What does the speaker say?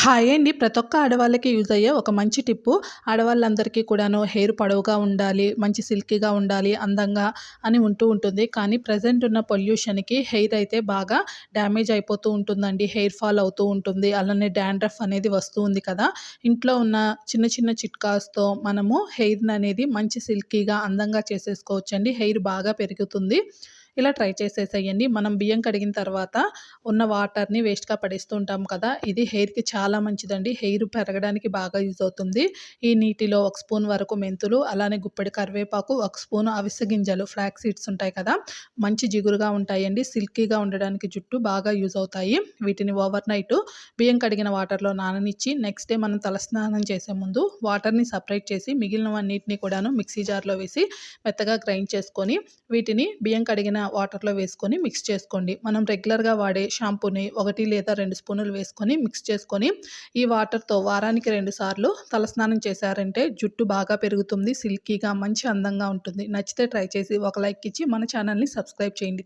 Hi అండి. ప్రతి ఒక్క ఆడవాళ్ళకి యూజ్ అయ్యే ఒక మంచి టిప్పు. ఆడవాళ్ళందరికీ కూడాను హెయిర్ పొడవుగా ఉండాలి మంచి సిల్కీగా ఉండాలి అందంగా అని ఉంటూ ఉంటుంది. కానీ ప్రజెంట్ ఉన్న పొల్యూషన్కి హెయిర్ అయితే బాగా డ్యామేజ్ అయిపోతూ ఉంటుందండి. హెయిర్ ఫాల్ అవుతూ ఉంటుంది. అలానే డాండ్రఫ్ అనేది వస్తూ ఉంది కదా. ఇంట్లో ఉన్న చిన్న చిన్న చిట్కాస్తో మనము హెయిర్ని అనేది మంచి సిల్కీగా అందంగా చేసేసుకోవచ్చండి. హెయిర్ బాగా పెరుగుతుంది. ఇలా ట్రై చేసేసేయండి. మనం బియ్యం కడిగిన తర్వాత ఉన్న వాటర్ని వేస్ట్గా పడేస్తూ ఉంటాం కదా ఇది హెయిర్కి చాలా మంచిదండి. హెయిర్ పెరగడానికి బాగా యూజ్ అవుతుంది. ఈ నీటిలో ఒక స్పూన్ వరకు మెంతులు అలానే గుప్పెడి కరివేపాకు ఒక స్పూన్ అవిసె గింజలు ఫ్లాక్ సీడ్స్ ఉంటాయి కదా మంచి జిగురుగా ఉంటాయండి. సిల్కీగా ఉండడానికి జుట్టు బాగా యూజ్ అవుతాయి. వీటిని ఓవర్ నైట్ బియ్యం కడిగిన వాటర్లో నాననిచ్చి నెక్స్ట్ డే మనం తలస్నానం చేసే ముందు వాటర్ని సపరేట్ చేసి మిగిలినవన్నిటిని కూడాను మిక్సీ జార్లో వేసి మెత్తగా గ్రైండ్ చేసుకొని వీటిని బియ్యం కడిగిన వాటర్లో వేసుకొని మిక్స్ చేసుకోండి. మనం రెగ్యులర్గా వాడే షాంపూని ఒకటి లేదా రెండు స్పూనులు వేసుకొని మిక్స్ చేసుకొని ఈ వాటర్తో వారానికి రెండు సార్లు తలస్నానం చేశారంటే జుట్టు బాగా పెరుగుతుంది సిల్కీగా మంచి అందంగా ఉంటుంది. నచ్చితే ట్రై చేసి ఒక లైక్ ఇచ్చి మన ఛానల్ని సబ్స్క్రైబ్ చేయండి.